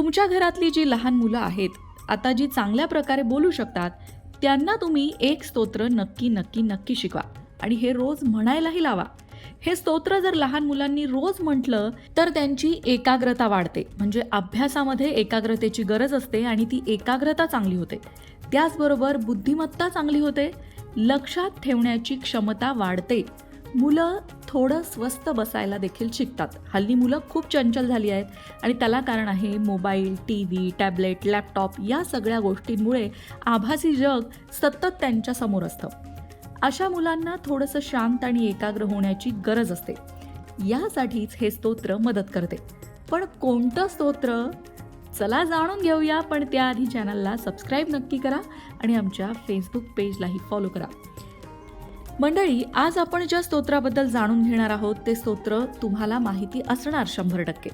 तुमच्या घरातली जी लहान मुलं आहेत आता जी चांगल्या प्रकारे बोलू शकतात त्यांना तुम्ही एक स्तोत्र नक्की नक्की नक्की शिकवा. आणि हे रोज म्हणायलाही लावा. हे स्तोत्र जर लहान मुलांनी रोज म्हटलं तर त्यांची एकाग्रता वाढते. म्हणजे अभ्यासामध्ये एकाग्रतेची गरज असते आणि ती एकाग्रता चांगली होते. त्याचबरोबर बुद्धिमत्ता चांगली होते. लक्षात ठेवण्याची क्षमता वाढते. मुलं थोडं स्वस्त बसायला देखील शिकतात. हल्ली मुलं खूप चंचल झाली आहेत आणि त्याला कारण आहे mobile T V tablet laptop या सगळ्या गोष्टींमुळे आभासी जग सतत त्यांच्यासमोर असतं. अशा मुलांना थोडंसं शांत आणि एकाग्र होण्याची गरज असते. यासाठीच हे स्तोत्र मदत करते. पण कोणतं स्तोत्र? चला जाणून घेऊया पण त्याआधी चॅनलला सबस्क्राईब नक्की करा आणि आमच्या फेसबुक पेजलाही फॉलो करा. मंडळी आज आपण ज्या स्तोत्राबद्दल जाणून घेणार आहोत ते स्तोत्र तुम्हाला माहिती असणार शंभर टक्के.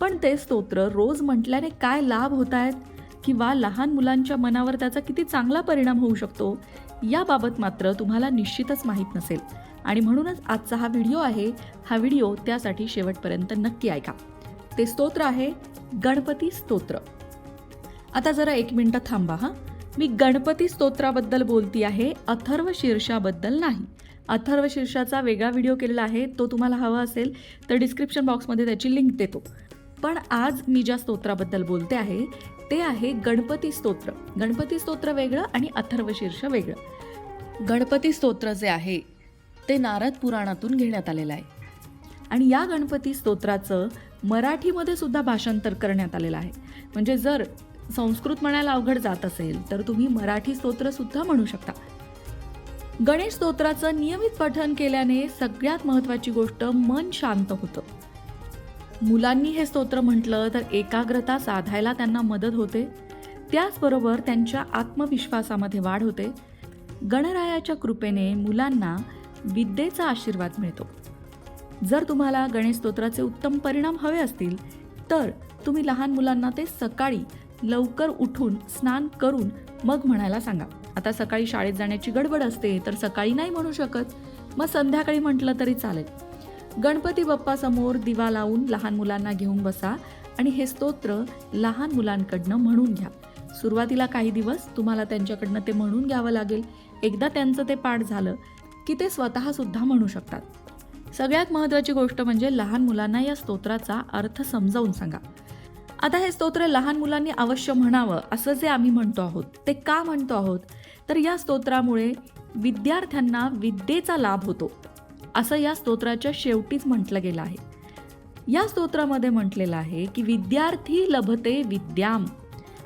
पण ते स्तोत्र रोज म्हटल्याने काय लाभ होत आहेत किंवा लहान मुलांच्या मनावर त्याचा किती चांगला परिणाम होऊ शकतो याबाबत मात्र तुम्हाला निश्चितच माहीत नसेल. आणि म्हणूनच आजचा हा व्हिडिओ आहे हा व्हिडिओ त्यासाठी शेवटपर्यंत नक्की ऐका. ते स्तोत्र आहे गणपती स्तोत्र. आता जरा एक मिनटं थांबा हां. मी गणपती स्तोत्राबद्दल बोलती आहे अथर्व शीर्षाबद्दल नाही. अथर्व शीर्षाचा वेगळा व्हिडिओ केलेला आहे तो तुम्हाला हवा असेल तर डिस्क्रिप्शन बॉक्समध्ये त्याची लिंक देतो. पण आज मी ज्या स्तोत्राबद्दल बोलते आहे ते आहे गणपती स्तोत्र. गणपती स्तोत्र वेगळं आणि अथर्व शीर्ष वेगळं. गणपती स्तोत्र जे आहे ते नारद पुराणातून घेण्यात आलेलं आहे. आणि या गणपती स्तोत्राचं मराठीमध्ये सुद्धा भाषांतर करण्यात आलेलं आहे. म्हणजे जर संस्कृत म्हणायला अवघड जात असेल तर तुम्ही मराठी स्तोत्र सुद्धा म्हणू शकता. गणेश स्तोत्राचं नियमित पठन केल्याने सगळ्यात महत्त्वाची गोष्ट मन शांत होतं. मुलांनी हे स्तोत्र म्हटलं तर एकाग्रता साधायला त्यांना मदत होते. त्याचबरोबर त्यांच्या आत्मविश्वासामध्ये वाढ होते. गणरायाच्या कृपेने मुलांना विद्येचा आशीर्वाद मिळतो. जर तुम्हाला गणेश स्तोत्राचे उत्तम परिणाम हवे असतील तर तुम्ही लहान मुलांना ते सकाळी लवकर उठून स्नान करून मग म्हणायला सांगा. आता सकाळी शाळेत जाण्याची गडबड असते तर सकाळी नाही म्हणू शकत. मग संध्याकाळी म्हटलं तरी चालेल. गणपती बाप्पासमोर दिवा लावून लहान मुलांना घेऊन बसा आणि हे स्तोत्र लहान मुलांकडनं म्हणून घ्या. सुरुवातीला काही दिवस तुम्हाला त्यांच्याकडनं ते म्हणून घ्यावं लागेल. एकदा त्यांचं ते पाठ झालं की ते स्वतःसुद्धा म्हणू शकतात. सगळ्यात महत्त्वाची गोष्ट म्हणजे लहान मुलांना या स्तोत्राचा अर्थ समजावून सांगा. आता हे स्तोत्र लहान मुलांनी अवश्य म्हणावं असं जे आम्ही म्हणतो आहोत ते का म्हणतो आहोत? तर या स्तोत्रामुळे विद्यार्थ्यांना विद्येचा लाभ होतो असं या स्तोत्राच्या शेवटीच म्हटलं गेलं आहे. या स्तोत्रामध्ये म्हटलेलं आहे की विद्यार्थी लभते विद्याम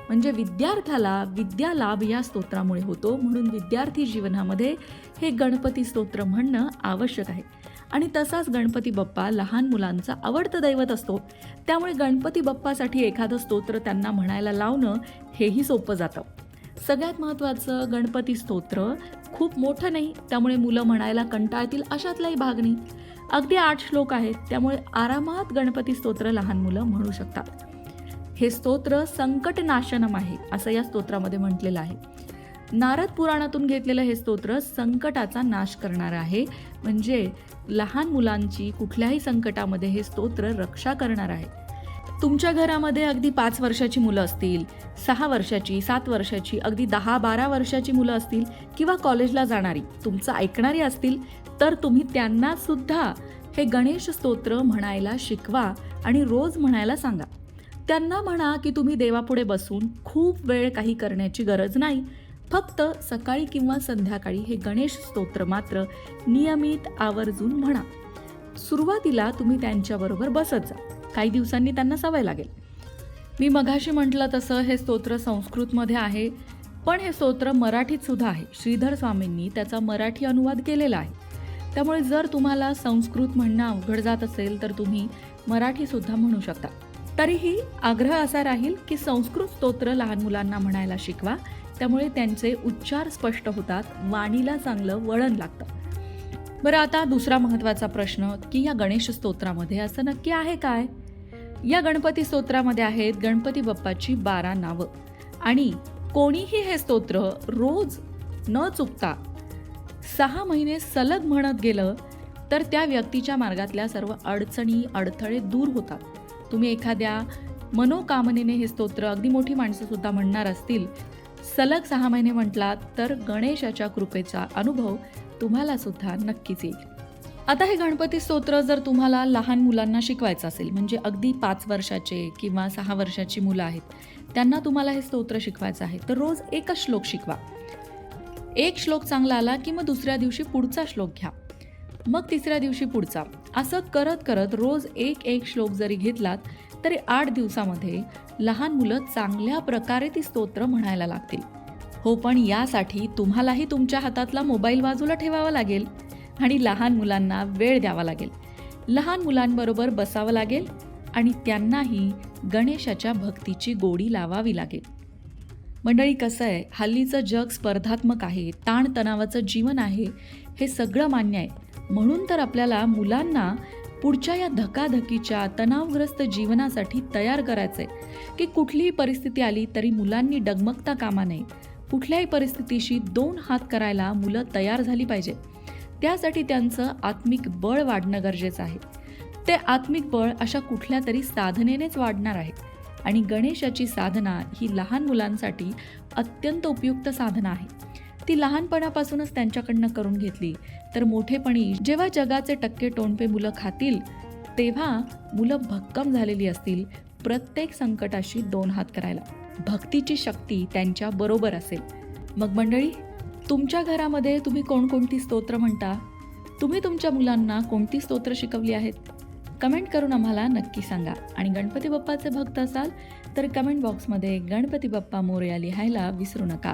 म्हणजे विद्यार्थ्याला विद्या लाभ या स्तोत्रामुळे होतो म्हणून विद्यार्थी जीवनामध्ये हे गणपती स्तोत्र म्हणणं आवश्यक आहे. आणि तसाच गणपती बाप्पा लहान मुलांचा आवडतं दैवत असतो. त्यामुळे गणपती बाप्पासाठी एखादं स्तोत्र त्यांना म्हणायला लावणं हेही सोपं जातं. सगळ्यात महत्त्वाचं गणपती स्तोत्र खूप मोठं नाही त्यामुळे मुलं म्हणायला कंटाळतील अशातलाही भाग नाही. अगदी आठ श्लोक आहेत त्यामुळे आरामात गणपती स्तोत्र लहान मुलं म्हणू शकतात. हे स्तोत्र संकटनाशनम आहे असं या स्तोत्रामध्ये म्हटलेलं आहे. नारद पुराणातून घेतलेलं हे स्तोत्र संकटाचा नाश करणारं आहे. म्हणजे लहान मुलांची कुठल्याही संकटामध्ये हे स्तोत्र रक्षा करणार आहे. तुमच्या घरामध्ये अगदी पाच वर्षाची मुलं असतील सहा वर्षाची सात वर्षाची अगदी दहा बारा वर्षाची मुलं असतील किंवा कॉलेजला जाणारी तुमचं ऐकणारी असतील तर तुम्ही त्यांना सुद्धा हे गणेश स्तोत्र म्हणायला शिकवा आणि रोज म्हणायला सांगा. त्यांना म्हणा की तुम्ही देवापुढे बसून खूप वेळ काही करण्याची गरज नाही फक्त सकाळी किंवा संध्याकाळी हे गणेश स्तोत्र मात्र नियमित आवर्जून म्हणा. सुरुवातीला तुम्ही त्यांच्याबरोबर बसत जा. काही दिवसांनी त्यांना सवय लागेल. मी मघाशी म्हटलं तसं हे स्तोत्र संस्कृतमध्ये आहे पण हे स्तोत्र मराठीत सुद्धा आहे. श्रीधर स्वामींनी त्याचा मराठी अनुवाद केलेला आहे. त्यामुळे जर तुम्हाला संस्कृत म्हणणं अवघड जात असेल तर तुम्ही मराठीसुद्धा म्हणू शकता. तरीही आग्रह असा राहील की संस्कृत स्तोत्र लहान मुलांना म्हणायला शिकवा. त्यामुळे त्यांचे उच्चार स्पष्ट होतात वाणीला चांगलं वळण लागतं. बरं आता दुसरा महत्त्वाचा प्रश्न की या गणेश स्तोत्रामध्ये असं नक्की आहे काय? या गणपती स्तोत्रामध्ये आहेत गणपती बाप्पाची बारा नावं. आणि कोणीही हे स्तोत्र रोज न चुकता सहा महिने सलग म्हणत गेलं तर त्या व्यक्तीच्या मार्गातल्या सर्व अडचणी अडथळे दूर होतात. तुम्ही एखाद्या मनोकामनेने हे स्तोत्र अगदी मोठी माणसंसुद्धा म्हणणार असतील सलग सहा महिने म्हटलात तर गणेशाच्या कृपेचा अनुभव तुम्हाला सुद्धा नक्कीच येईल. आता हे गणपती स्तोत्र जर तुम्हाला लहान मुलांना शिकवायचं असेल म्हणजे अगदी पाच वर्षाचे किंवा सहा वर्षाची मुलं आहेत त्यांना तुम्हाला हे स्तोत्र शिकवायचं आहे तर रोज एकच श्लोक शिकवा. एक श्लोक चांगला आला की मग दुसऱ्या दिवशी पुढचा श्लोक घ्या. मग तिसऱ्या दिवशी पुढचा. असं करत करत रोज एक एक श्लोक जरी घेतलात तरी आठ दिवसामध्ये लहान मुलं चांगल्या प्रकारे ती स्तोत्र म्हणायला लागतील. हो पण यासाठी तुम्हालाही तुमच्या हातातला मोबाईल बाजूला ठेवावा लागेल आणि लहान मुलांना वेळ द्यावा लागेल. लहान मुलांबरोबर बसावं लागेल आणि त्यांनाही गणेशाच्या भक्तीची गोडी लावावी लागेल. मंडळी कसं आहे? हल्लीचं जग स्पर्धात्मक आहे ताणतणावाचं जीवन आहे हे सगळं मान्य आहे. म्हणून तर आपल्याला मुलांना पुढच्या या धकाधकीच्या तणावग्रस्त जीवनासाठी तयार करायचंय की कुठलीही परिस्थिती आली तरी मुलांनी डगमगता कामा नये. कुठल्याही परिस्थितीशी दोन हात करायला मुलं तयार झाली पाहिजे. त्यासाठी त्यांचं आत्मिक बळ वाढणं गरजेचं आहे. ते आत्मिक बळ अशा कुठल्या तरी साधनेनेच वाढणार आहे. आणि गणेशाची साधना ही लहान मुलांसाठी अत्यंत उपयुक्त साधना आहे. ती लहानपणापासूनच त्यांच्याकडनं करून घेतली. तर मोठेपणी जेव्हा जगाचे टक्के टोणपे मुलं खातील तेव्हा मुलं भक्कम झालेली असतील प्रत्येक संकटाशी दोन हात करायला. भक्तीची शक्ती त्यांच्या बरोबर असेल. मग मंडळी तुमच्या घरामध्ये तुम्ही कोणकोणती स्तोत्र म्हणता? तुम्ही तुमच्या मुलांना कोणती स्तोत्र शिकवली आहेत? कमेंट करून आम्हाला नक्की सांगा. आणि गणपती बाप्पाचे भक्त असाल तर कमेंट बॉक्समध्ये गणपती बाप्पा मोरया लिहायला विसरू नका.